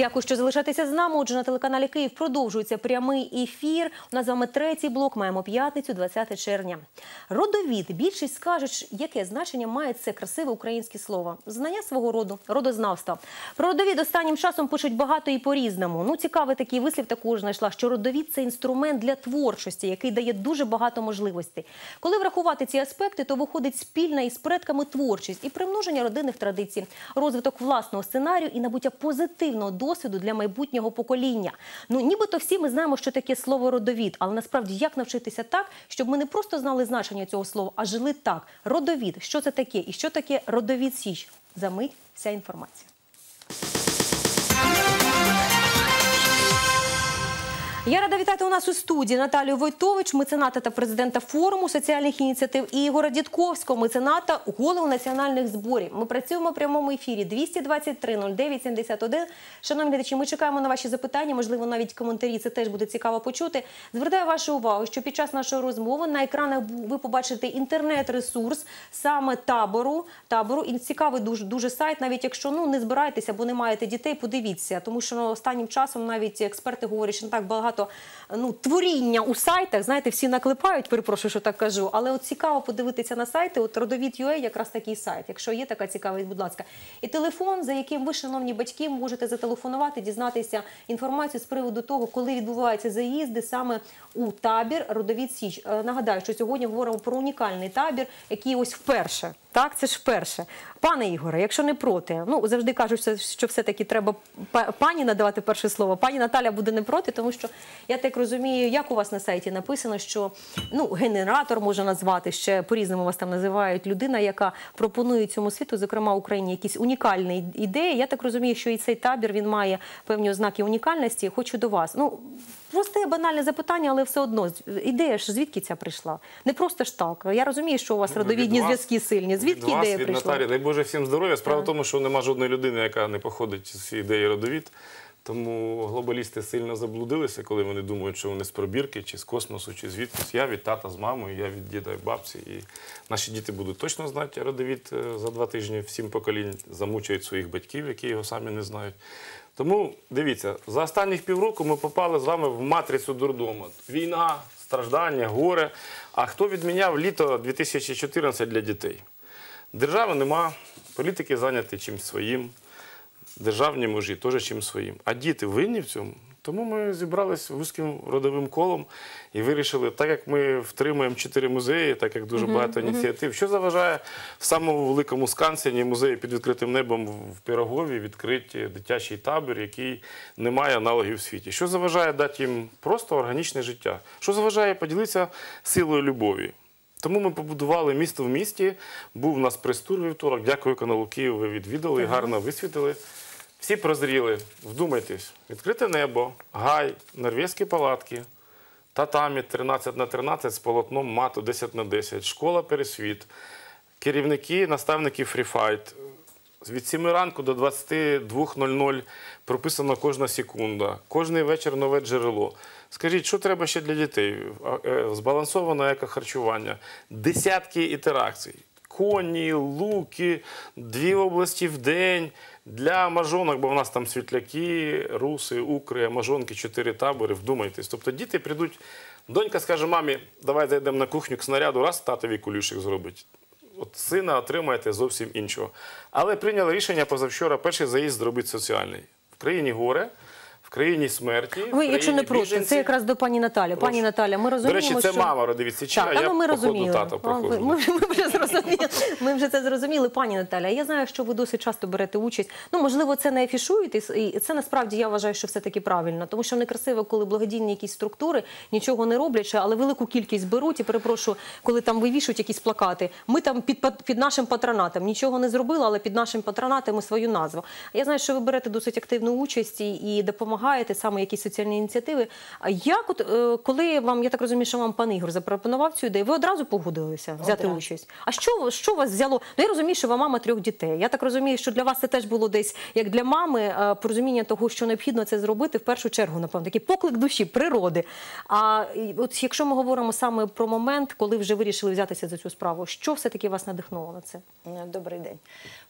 Дякую, що залишаєтеся з нами. Отже, на телеканалі Київ продовжується прямий ефір. У нас з вами третій блок. Маємо п'ятницю, 20 червня. Родовід. Більшість скажуть, яке значення має це красиве українське слово. Знання свого роду, родознавства. Про родовід останнім часом пишуть багато і по-різному. Ну, цікавий такий вислів також знайшла, що родовід це інструмент для творчості, який дає дуже багато можливостей. Коли врахувати ці аспекти, то виходить спільна із предками творчість і примноження родинних традицій, розвиток власного сценарію і набуття позитивного досвіду для майбутнього покоління. Ну, нібито всі ми знаємо, що таке слово родовід, але насправді як навчитися так, щоб ми не просто знали значення цього слова, а жили так. Родовід, що це таке і що таке родовід Січ? Замить вся інформація. Я рада вітати у нас у студії Наталію Войтович, мецената та президента форуму соціальних ініціатив, і Ігора Дідковського, мецената, голову національних зборів. Ми працюємо в прямому ефірі 223 09 71. Шановні глядачі, ми чекаємо на ваші запитання, можливо, навіть коментарі. Це теж буде цікаво почути. Звертаю вашу увагу, що під час нашої розмови на екранах ви побачите інтернет-ресурс саме табору. Табору і цікавий дуже дуже сайт, навіть якщо ну не збираєтеся або не маєте дітей, подивіться, тому що останнім часом навіть експерти говорять, що не так багато ну, творіння у сайтах. Знаєте, всі наклепають, перепрошую, що так кажу. Але от цікаво подивитися на сайти. От родовід.ua якраз такий сайт. Якщо є така цікавість, будь ласка. І телефон, за яким ви, шановні батьки, можете зателефонувати, дізнатися інформацію з приводу того, коли відбуваються заїзди саме у табір Родовід Січ. Е, Нагадаю, що сьогодні говоримо про унікальний табір, який ось вперше. Так, це ж вперше. Пане Ігоре, якщо не проти, ну завжди кажуть, що все-таки треба пані надавати перше слово. Пані Наталя буде не проти, тому що я так розумію, як у вас на сайті написано, що ну генератор можна назвати ще по-різному вас там називають людина, яка пропонує цьому світу, зокрема Україні, якісь унікальні ідеї. Я так розумію, що і цей табір він має певні ознаки унікальності. Хочу до вас. Ну просте банальне запитання, але все одно ідея ж звідки ця прийшла? Не просто ж так. Я розумію, що у вас родовідні Ну, Від вас- зв'язки сильні. Звідки від вас, ідея від прийшла? Наталі, дай Боже всім здоров'я. Справа в тому, що нема жодної людини, яка не походить з ідеї родовід. Тому глобалісти сильно заблудилися, коли вони думають, що вони з пробірки, чи з космосу, чи звідкись. Я від тата з мамою, я від діда і бабці. І наші діти будуть точно знати родовід е, за два тижні. Всім поколінь замучають своїх батьків, які його самі не знають. Тому дивіться, за останніх півроку ми попали з вами в матрицю дурдому. Війна, страждання, горе. А хто відміняв літо 2014 для дітей? Держави нема, політики зайняті чимось своїм, державні мужі теж чимось своїм. А діти винні в цьому. Тому ми зібрались вузьким родовим колом і вирішили, так як ми втримуємо чотири музеї, так як дуже багато ініціатив, що заважає в самому великому скансені музеї під відкритим небом в Пирогові відкрити дитячий табір, який не має аналогів в світі. Що заважає дати їм просто органічне життя? Що заважає поділитися силою любові? Тому ми побудували місто в місті. Був у нас прес-тур вівторок. Дякую каналу Київ. Ви відвідали, гарно висвітили. Всі прозріли. Вдумайтесь, відкрите небо, гай, норвезькі палатки, татамі 13 на 13 з полотном мату 10 на 10, школа пересвіт, керівники, наставники фріфайт. Від 7 ранку до 22.00 прописана кожна секунда, кожний вечір нове джерело. Скажіть, що треба ще для дітей? А, е, Збалансоване екохарчування, десятки ітерацій. Коні, луки, дві області в день. Для мажонок, бо в нас там світляки, руси, укри, мажонки, чотири табори, вдумайтесь. Тобто діти прийдуть, донька скаже мамі, давай зайдемо на кухню к снаряду, раз татові кулюшик зробить. От сина отримаєте зовсім іншого. Але прийняли рішення позавчора перший заїзд зробити соціальний. В країні горе, в країні смерті. Ви, якщо не проти, це якраз до пані Наталі. Пані Наталя, ми До речі, це що... мама родовід Січа, а я ну, ми розуміли. тата проходжу. Ми, вже- ми вже зрозуміли. Ми вже це зрозуміли, пані Наталя. Я знаю, що ви досить часто берете участь. Ну, можливо, це не афішуєте, і це насправді я вважаю, що все таки правильно, тому що некрасиво, коли благодійні якісь структури нічого не роблять, але велику кількість беруть і перепрошую, коли там вивішують якісь плакати. Ми там під під нашим патронатом нічого не зробили, але під нашим патронатом ми свою назву. Я знаю, що ви берете досить активну участь і, і допомагаєте саме якісь соціальні ініціативи. А як от е, коли вам, я так розумію, що вам пан Ігор запропонував цю ідею, ви одразу погодилися взяти Одразу. участь? А що, що вас взяло? Ну я розумію, що ви мама трьох дітей. Я так розумію, що для вас це теж було десь як для мами е, порозуміння того, що необхідно це зробити в першу чергу, напевно, такий поклик душі, природи. А от якщо ми говоримо саме про момент, коли вже вирішили взятися за цю справу, що все таки вас надихнуло на це? Е, Добрий день.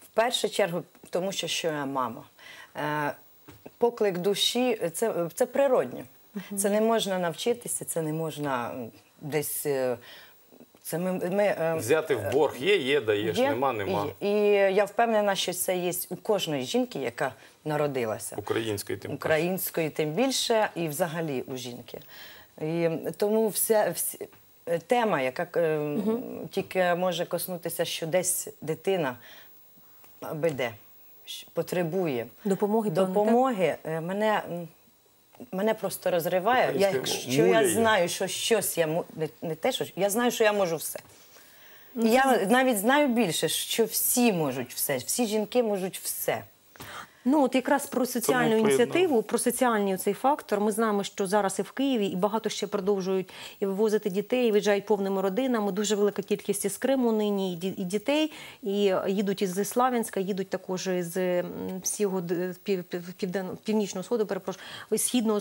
В першу чергу, тому що, що я мама. Е, поклик душі це, це природньо. Це не можна навчитися, це не можна десь. е, Це ми, ми, е, Взяти в борг є, є, даєш, є, нема, нема. І, і я впевнена, що це є у кожної жінки, яка народилася. Української тим. Української тим більше, і взагалі у жінки. І тому вся, вся тема, яка е, тільки може коснутися, що десь дитина аби де щ- потребує Допомоги, допомоги, е, мене. Мене просто розриває. Я, якщо я знаю, що щось я не, не те, що я знаю, що я можу все. І я навіть знаю більше, що всі можуть все, всі жінки можуть все. Ну от якраз про соціальну Тому ініціативу, про соціальний цей фактор. Ми знаємо, що зараз і в Києві, і багато ще продовжують і вивозити дітей, і виїжджають повними родинами. Дуже велика кількість із Криму нині і дітей. І їдуть із Славянська, їдуть також із м, всього південно північного сходу, перепрошую, східного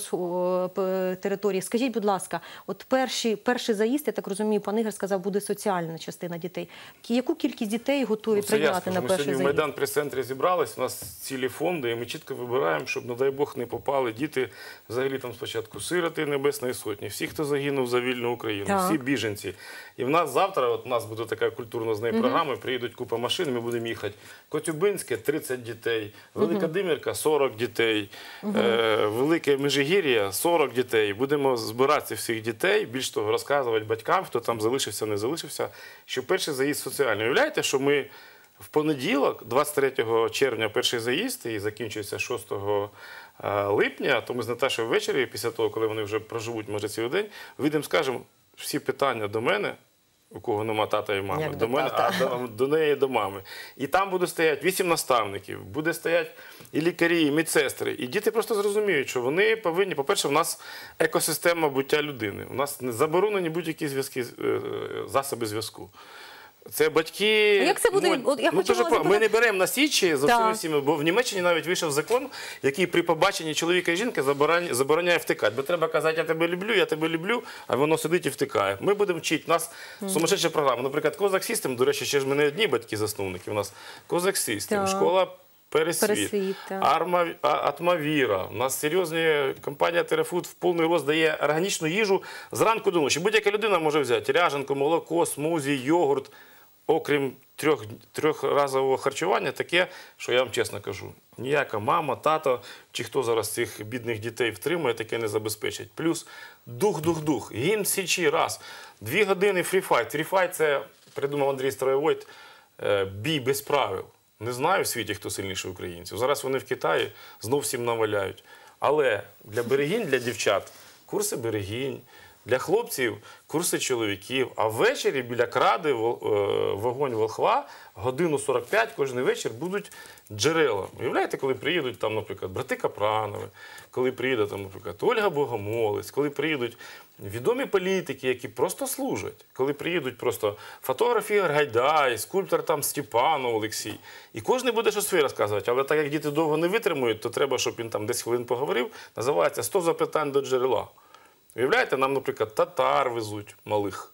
території. Скажіть, будь ласка, от перший, перший заїзд, я так розумію, пан Ігор сказав, буде соціальна частина дітей. Яку кількість дітей готові Ну, прийняти на що Ми сьогодні в? Майдан прес-центрі зібрались, у нас цілі фонди, і ми чітко вибираємо, щоб, не дай Бог, не попали діти, взагалі там спочатку сироти Небесної Сотні, всі, хто загинув за вільну Україну, Так. всі біженці. І в нас завтра, от у нас буде така культурна з нею програма, приїдуть купа машин, ми будемо їхати. Коцюбинське 30 дітей, Велика Димирка 40 дітей, е, Велике Межигір'я 40 дітей. Будемо збирати всіх дітей, більш того, розказувати батькам, хто там залишився, не залишився, що перший заїзд соціальний. Уявляєте, що ми в понеділок, 23 червня, перший заїзд і закінчується 6 е, липня, то ми з Наташою ввечері, після того, коли вони вже проживуть, може, цілий день, вийдемо, скажемо всі питання до мене. У кого нема тата і мами, Як до мене, тата. а до, до неї до мами. І там буде стояти вісім наставників, буде стояти і лікарі, і медсестри. І діти просто зрозуміють, що вони повинні, по-перше, в нас екосистема буття людини. У нас не заборонені будь-які зв'язки, е, засоби зв'язку. Це батьки. А як це буде? От я ну, хотіла дуже Ми не беремо на січі за цими всіми, бо в Німеччині навіть вийшов закон, який при побаченні чоловіка і жінки забороняє, забороняє втикати. Бо треба казати, я тебе люблю, я тебе люблю, а воно сидить і втикає. Ми будемо вчити. У нас сумасшедша програма. Наприклад, Козак Систем, до речі, ще ж ми не одні батьки-засновники. У нас Козак Систем, школа. Пересвіт, Пересвіт. Арма, Атмавіра. У нас серйозні компанія Терафуд в повний рост дає органічну їжу зранку до ночі. Будь-яка людина може взяти ряженку, молоко, смузі, йогурт, окрім трьох, трьохразового харчування, таке, що я вам чесно кажу, ніяка мама, тато чи хто зараз цих бідних дітей втримує, таке не забезпечить. Плюс дух-дух-дух, гімн січі раз, дві години фріфайт. Фріфайт це придумав Андрій Строєвойт, е, бій без правил. Не знаю в світі, хто сильніший українців. Зараз вони в Китаї знов всім наваляють. Але для берегінь, для дівчат курси берегінь, для хлопців курси чоловіків. А ввечері біля кради е, вогонь волхва годину 45 кожен вечір будуть джерела. Уявляєте, коли приїдуть там, наприклад, брати Капранови, коли приїде там, наприклад, Ольга Богомолець, коли приїдуть відомі політики, які просто служать, коли приїдуть просто фотограф Гайдай, скульптор там Степанов Олексій. І кожен буде щось своє розказувати. Але так як діти довго не витримують, то треба, щоб він там 10 хвилин поговорив. Називається «100 запитань до джерела. Уявляєте, нам, наприклад, татар везуть малих.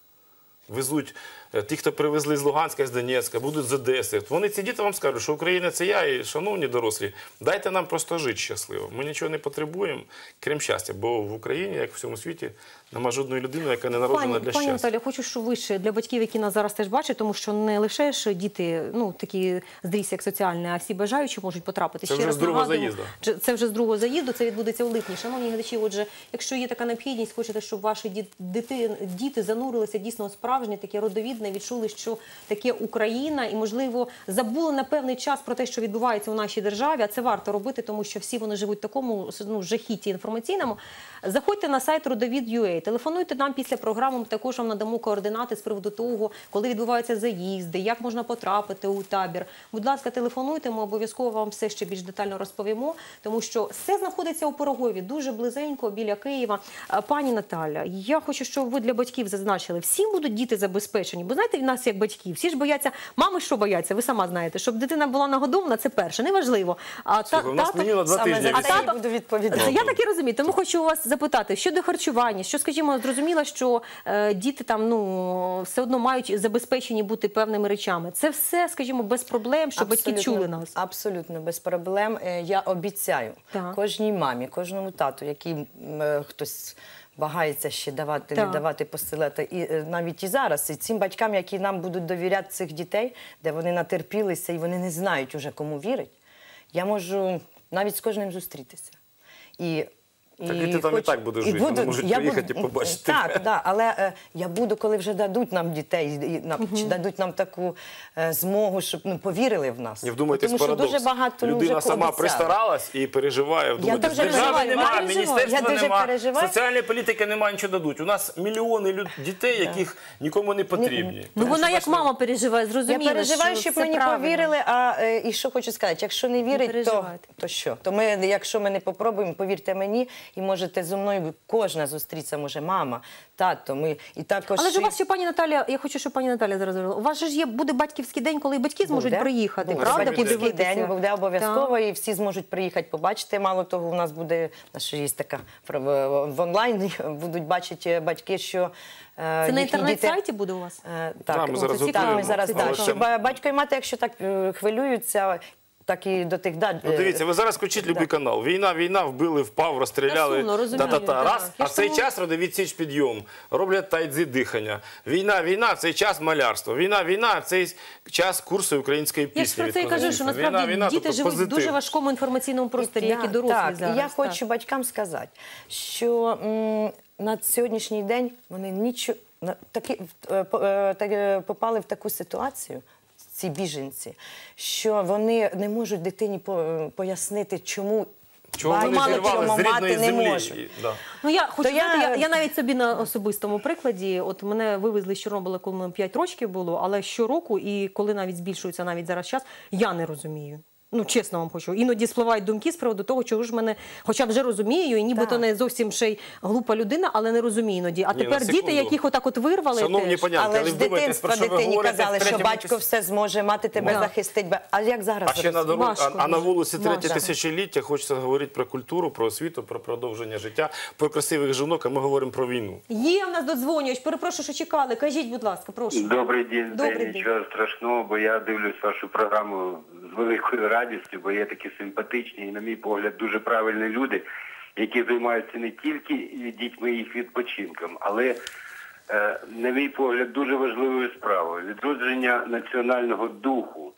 Везуть е, ті, хто привезли з Луганська, з Донецька, будуть з Одеси. Вони ці діти вам скажуть, що Україна це я і шановні дорослі, дайте нам просто жити щасливо. Ми нічого не потребуємо, крім щастя. Бо в Україні, як в всьому світі, нема жодної людини, яка не народжена Пані, для пані щастя. Наталі, хочу, щоб ви ще для батьків, які нас зараз теж бачать, тому що не лише ж діти, ну такі здріс, як соціальні, а всі бажаючі можуть потрапити. Це ще вже раз з другого заїзду. Це вже з другого заїзду. Це відбудеться у липні. Шановні глядачі, отже, якщо є така необхідність, хочете, щоб ваші діт- дити, діти занурилися дійсно у справжнє, таке родовідне, відчули, що таке Україна, і можливо забули на певний час про те, що відбувається у нашій державі. А це варто робити, тому що всі вони живуть в такому ну, жахіті інформаційному. Заходьте на сайт Родовід.ua, телефонуйте нам після програми. Ми також вам надамо координати з приводу того, коли відбуваються заїзди, як можна потрапити у табір. Будь ласка, телефонуйте, ми обов'язково вам все ще більш детально розповімо, тому що все знаходиться у Пирогові, дуже близенько біля Києва. Пані Наталя, я хочу, щоб ви для батьків зазначили, всім будуть діти діти забезпечені. Бо знаєте, в нас як батьки, всі ж бояться, мами що бояться, ви сама знаєте, щоб дитина була нагодована, це перше, неважливо. А та, Слухай, у нас тато- минуло два Саме тижні. за А від- тато- буду відповідати. Я так і розумію. Тому хочу у вас запитати щодо харчування, що, скажімо, зрозуміло, що е, діти там ну все одно мають забезпечені бути певними речами. Це все, скажімо, без проблем, щоб батьки Абсолютно- чули нас. Абсолютно без проблем. Е, Я обіцяю Так. кожній мамі, кожному тату, який м, е, хтось. Вагається ще давати, Так. не давати посилати. І е, навіть і зараз, і цим батькам, які нам будуть довіряти цих дітей, де вони натерпілися і вони не знають уже кому вірить, я можу навіть з кожним зустрітися. І, Так і ти там і так будеш жити, вони можуть я приїхати і побачити Так, тебе. да, але е, я буду, коли вже дадуть нам дітей, і, нам, чи дадуть нам таку е, змогу, щоб ну, повірили в нас. Не вдумайтесь Тому що парадокс. дуже багато ну, Людина вже сама обіцяли. пристаралась і переживає. Вдумайтесь, дуже держави немає, міністерства Я дуже немає, переживаю. соціальної політики немає, нічого дадуть. У нас мільйони люд... дітей, яких нікому не потрібні. Ну Тому вона як мама переживає, зрозуміло. Я переживаю, щоб мені повірили. А е, і що хочу сказати, якщо не вірить, то, то що? То ми, якщо ми не попробуємо, повірте мені, і можете зі мною кожна зустрітися, може, мама, тато. Ми і також Але ж у вас ще пані Наталя, я хочу, щоб пані Наталя зараз говорила. У вас же ж є буде батьківський день, коли і батьки зможуть Буде. приїхати, Буде. правда? Батьківський день буде обов'язково, і всі зможуть приїхати побачити. Мало того, у нас буде наша є така в онлайн. Будуть бачити батьки, що е, Це на інтернет-сайті буде у вас? Е, Так, ми зараз готуємо. Ми зараз так, щоб е, батько і мати, якщо так хвилюються, так і до тих дат. Ну, е, дивіться, ви зараз включіть любий канал. Війна, війна, вбили, впав, розстріляли. Розумію, та-та-та. Раз, а в цей тому- час родовід січ підйом. Роблять тайдзи дихання. Війна, війна, в цей час малярство. Війна, війна, в цей час курси української пісні. Я ж про це і кажу, що насправді Війна, війна, діти тобто живуть в позитив. дуже важкому інформаційному просторі, як і дорослі так. зараз. І я так. хочу батькам сказати, що м, на сьогоднішній день вони нічого на такі е, по- е, так, е, попали в таку ситуацію. Ці біженці, що вони не можуть дитині по- пояснити, чому Чого вони мало зірвали чому з мати рідної не землі? може. І- да. Ну я хочу я- Знати, я... Я, навіть собі на особистому прикладі. От мене вивезли з Чорнобиля, коли мені 5 років було, але щороку, і коли навіть збільшується навіть зараз час, я не розумію. Ну, чесно вам хочу. Іноді спливають думки з приводу того, чого ж мене, хоча вже розумію, і нібито Так. не зовсім ще й глупа людина, але не розумію іноді. А Ні, тепер на діти, яких отак от вирвали, Шановні теж. Але але ж вдумайтесь, про дитинства що ви дитині говорите казали, в що третьому батько все зможе, мати тебе Да. захистить. А як зараз? А ще на дорогу, а, Важко а на дуже. вулиці третє Важко. тисячоліття хочеться говорити про культуру, про освіту, про продовження життя, про красивих жінок, а ми говоримо про війну. Є в нас додзвонювач. Перепрошую, що чекали. Кажіть, будь ласка, прошу. Добрий день, Добрий день. нічого страшного, бо я дивлюсь вашу програму з великою радістю, бо є такі симпатичні і, на мій погляд, дуже правильні люди, які займаються не тільки дітьми їх відпочинком, але, е, на мій погляд, дуже важливою справою відродження національного духу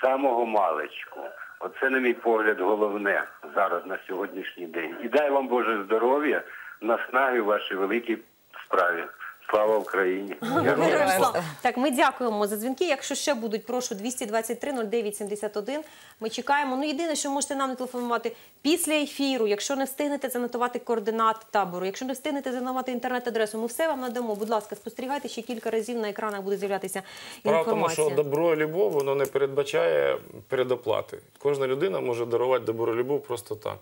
самого маличку. Оце, на мій погляд, головне зараз на сьогоднішній день. І дай вам Боже здоров'я, наснаги в вашій великій справі. Слава Україні! Героям слава. Так, ми дякуємо за дзвінки. Якщо ще будуть, прошу 223 09 71. Ми чекаємо. Ну, єдине, що можете нам не телефонувати після ефіру. Якщо не встигнете занотувати координат табору, якщо не встигнете занотувати інтернет-адресу, ми все вам надамо. Будь ласка, спостерігайте ще кілька разів на екранах буде з'являтися Справа в тому, що добро і любов воно не передбачає передоплати. Кожна людина може дарувати добро і любов просто так.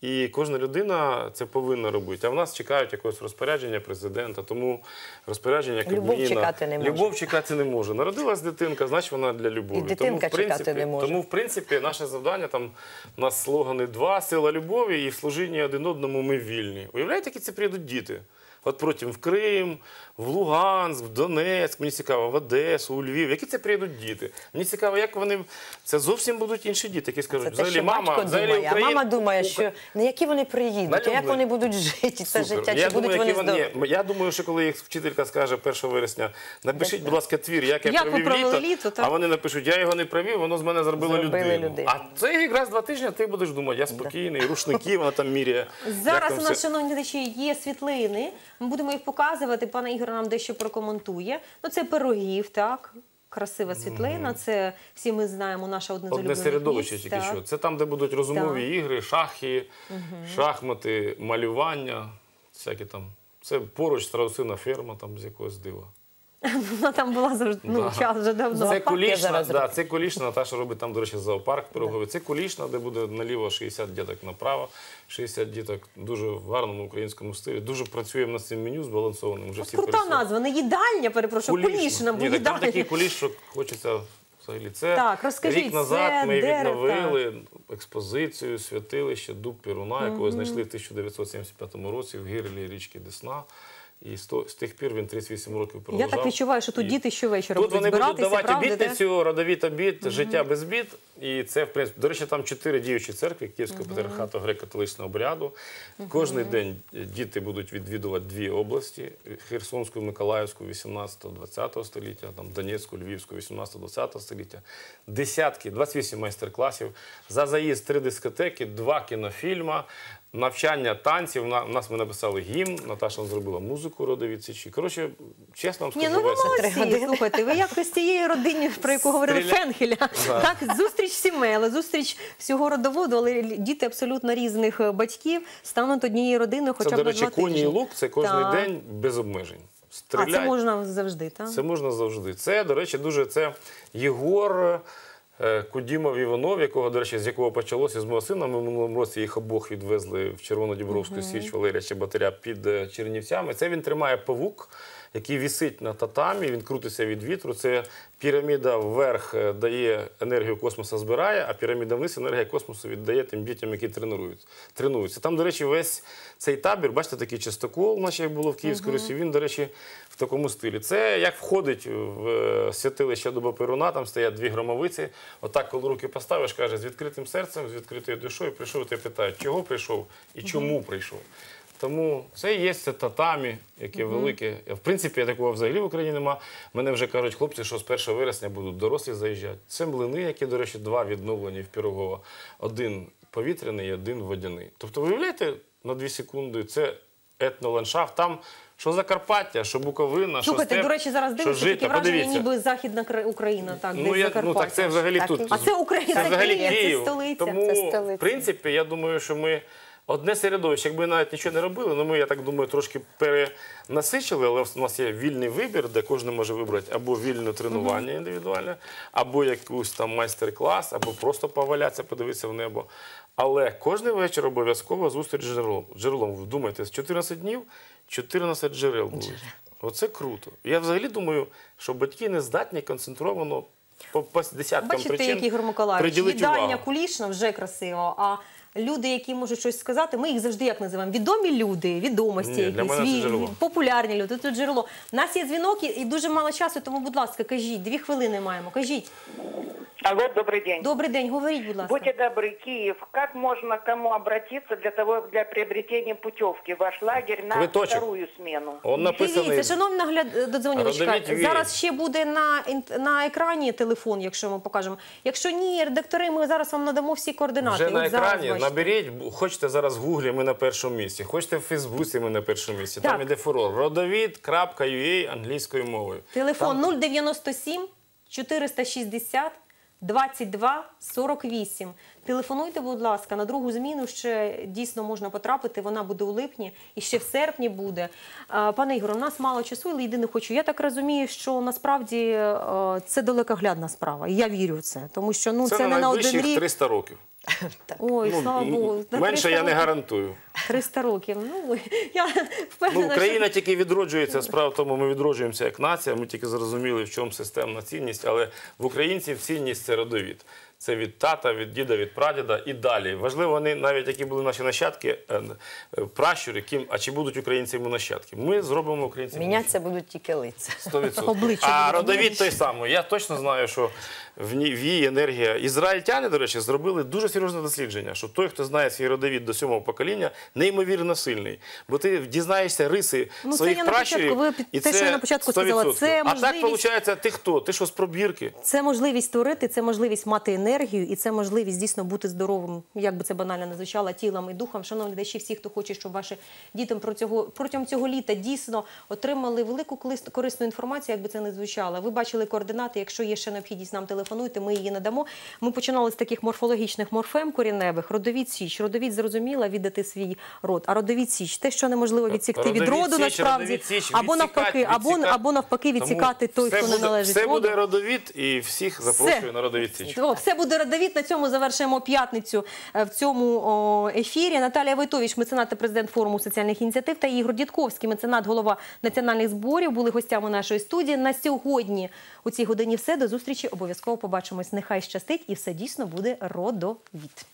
І кожна людина це повинна робити. А в нас чекають якогось розпорядження президента, тому розпорядження Любов чекати не може. Любов чекати не може. Народилась дитинка, значить вона для любові. І дитинка тому, в чекати принципі, не може. Тому, в принципі, наше завдання там у нас слогани два сила любові і в служінні один одному ми вільні. Уявляєте, які це приїдуть діти? От потім в Крим, в Луганськ, в Донецьк, мені цікаво, в Одесу, у Львів. Які це приїдуть діти? Мені цікаво, як вони. Це зовсім будуть інші діти, які Це скажуть, те, взагалі, що мама, батько взагалі думає, а Україна- мама думає, що не які вони приїдуть, а як вони будуть жити це життя, я чи будуть думаю, вони здорові. Я думаю, що коли їх вчителька скаже 1 вересня, напишіть, будь ласка, твір, як я Як провів літо, літо, а вони напишуть, я його не провів, воно з мене зробило, Зробили людину. людину. А це якраз два тижні ти будеш думати, я спокійний, рушники, вона там міряє. Зараз у нас, шановні глядачі, є світлини. Ми будемо їх показувати. Пане Ігор нам дещо прокоментує. Ну, це пирогів, так. Красива світлина. Це всі ми знаємо, наша одне з Одне середовище місць, тільки так. що. Це там, де будуть розумові Так. ігри, шахи, шахмати, малювання, всякі там. Це поруч страусина ферма там з якогось дива. Вона там була завжди ну, Да. час вже давно. Це Зоопарк я кулішна, зараз да, це кулішна, Наташа робить там, до речі, зоопарк пироговий. Це кулішна, де буде наліво 60 діток направо, 60 діток дуже в гарному українському стилі. Дуже працюємо над цим меню збалансованим. Вже От всі крута пересунули. назва, не їдальня, перепрошую, кулішна, бо Ні, так там їдальня. такий куліш, що хочеться взагалі. Це Так, розкажіть, рік назад це ми де, відновили експозицію святилище Дуб Перуна, якого знайшли в 1975 році в гирлі річки Десна. І з, то- з тих пір він 38 років Я так відчуваю, що тут І- діти щовечора Тут вони будуть давати правда? де? обітницю, родовіт обід, життя без бід. І це, в принципі, до речі, там чотири діючі церкви Київського патріархату греко-католичного обряду. Кожний день діти будуть відвідувати дві області: Херсонську, Миколаївську 18-20 століття, там Донецьку, Львівську 18-20 століття. Десятки, 28 майстер-класів. За заїзд три дискотеки, два кінофільма. Навчання танців, на у нас ми написали гімн, Наташа зробила музику родовід січі. Коротше, чесно вам Ні, ну ви весело. Молодці, слухайте, ви як з тієї родини, про яку говорили Стріля- Фенхеля. Так, зустріч сімей, але зустріч всього родоводу, але діти абсолютно різних е, батьків стануть однією родиною хоча Це, б до речі, коні і лук це кожен Так. день без обмежень. А це можна завжди, так? це можна завжди. Це, до речі, дуже це Єгор Кудімов Іванов, якого, до речі, з якого почалося з мого сина. Ми в минулому році їх обох відвезли в Червонодібровську Січ Валерія Чеботаря під е, Чернівцями. Це він тримає павук, який вісить на татамі, він крутиться від вітру. Це піраміда вверх е, дає енергію космосу, збирає, а піраміда вниз енергія космосу віддає тим дітям, які тренують, тренуються. Там, до речі, весь цей табір, бачите, такий частокол, наче як було в Київській Русі, він, до речі, в такому стилі. Це як входить в е, святилище Дуба Перуна, там стоять дві громовиці. Отак, коли руки поставиш, каже, з відкритим серцем, з відкритою душою прийшов, тебе питають, чого прийшов і чому прийшов. Тому це і є це татамі, яке велике. В принципі, такого взагалі в Україні нема. Мене вже кажуть хлопці, що з 1 вересня будуть дорослі заїжджати. Це млини, які, до речі, два відновлені в Пірогова. Один повітряний і один водяний. Тобто, виявляєте, на дві секунди, це етноландшафт. Там що Закарпаття, що Буковина, що Слухайте, степ, до речі, зараз що дивлюся, жита. таке враження, Подивіться. ніби Західна Україна, так, Ну, десь я, ну так це взагалі Так тут. А це Україна, Це взагалі Київ, це столиця. Тому, Це столиця. в принципі, я думаю, що ми одне середовище, якби навіть нічого не робили, ну ми, я так думаю, трошки перенасичили, але у нас є вільний вибір, де кожен може вибрати або вільне тренування індивідуальне, або якийсь там майстер-клас, або просто повалятися, подивитися в небо. Але кожен вечір обов'язково зустріч з джерелом. джерелом. Вдумайтесь, 14 днів, 14 джерел будуть. Оце круто. Я взагалі думаю, що батьки не здатні концентровано по, по десяткам Бачите, причин як Ігор Миколаївич, приділити їдальня увагу. кулішна вже красиво, а люди, які можуть щось сказати, ми їх завжди як називаємо? Відомі люди, відомості, Ні, для якісь, мене це ві- джерело. популярні люди. Тут джерело. У нас є дзвінок і- і дуже мало часу, тому, будь ласка, кажіть, дві хвилини маємо. Кажіть. Алло, добрый день. Добрий день, говоріть, будь ласка. Будьте добры, Киев, как можно к кому обратиться для того, для приобретения путевки в ваш лагерь на Квиточек. вторую смену? Он написаний. Дивіться, шановна гляд... додзвонювачка, Родовід віє. зараз ще буде на, на екрані телефон, якщо ми покажемо. Якщо ні, редактори, ми зараз вам надамо всі координати. Вже на зараз, екрані бачите. наберіть, хочете зараз в Гуглі, ми на першому місці, хочете в Фейсбуці, ми на першому місці. Там Так. іде фурор. Родовід.ua англійською мовою. Телефон 097 460 22 48. Телефонуйте, будь ласка, на другу зміну ще дійсно можна потрапити. Вона буде у липні і ще в серпні буде. Пане Ігоре, у нас мало часу, але єдине хочу. Я так розумію, що насправді е, це далекоглядна справа. І я вірю в це, тому що ну це, Це, не на на один рік. 300 років. Ой, Ну, слава Богу. Менше я не гарантую. 300 років. Ну я Ну, Україна що... тільки відроджується. Справа в тому, ми відроджуємося як нація. Ми тільки зрозуміли, в чому системна цінність. Але в українців цінність це родовід. Це від тата, від діда, від прадіда і далі. Важливо, вони навіть які були наші нащадки, е, е, пращури, ким, а чи будуть українцями нащадки. Ми зробимо українцями. Мінятися будуть тільки лиця. 100%. Обличчя А родовід той самий. Я точно знаю, що в ній її енергія. Ізраїльтяни, до речі, зробили дуже серйозне дослідження, що той, хто знає свій родовід до сьомого покоління, неймовірно сильний. Бо ти дізнаєшся риси Ну, це своїх пращурів. ви і те, що я на початку сказала, 100%. це А так можливість- виходить, ти хто? Ти що з пробірки? Це можливість створити, це можливість мати енергію, і це можливість дійсно бути здоровим, як би це банально не звучало, тілом і духом. Шановні глядачі, всі, хто хоче, щоб ваші діти протягом цього літа дійсно отримали велику корисну інформацію, як би це не звучало. Ви бачили координати. Якщо є ще необхідність, нам телефонуйте, ми її надамо. Ми починали з таких морфологічних морфем корінневих. Родовід січ. Родовід зрозуміла віддати свій род. А родовід січ те, що неможливо відсікти від роду, січ, насправді січ, або навпаки, або або навпаки Тому відсікати той, все хто не належить Все роду. буде родовід і всіх запрошую на родовід Січ. О, все буде родовід. На цьому завершуємо п'ятницю е, в цьому о, ефірі. Наталія Войтович, меценат та президент форуму соціальних ініціатив, та Ігор Дідковський, меценат, голова національних зборів, були гостями нашої студії. На сьогодні у цій годині все. До зустрічі обов'язково Побачимось. Нехай щастить, і все дійсно буде родовід.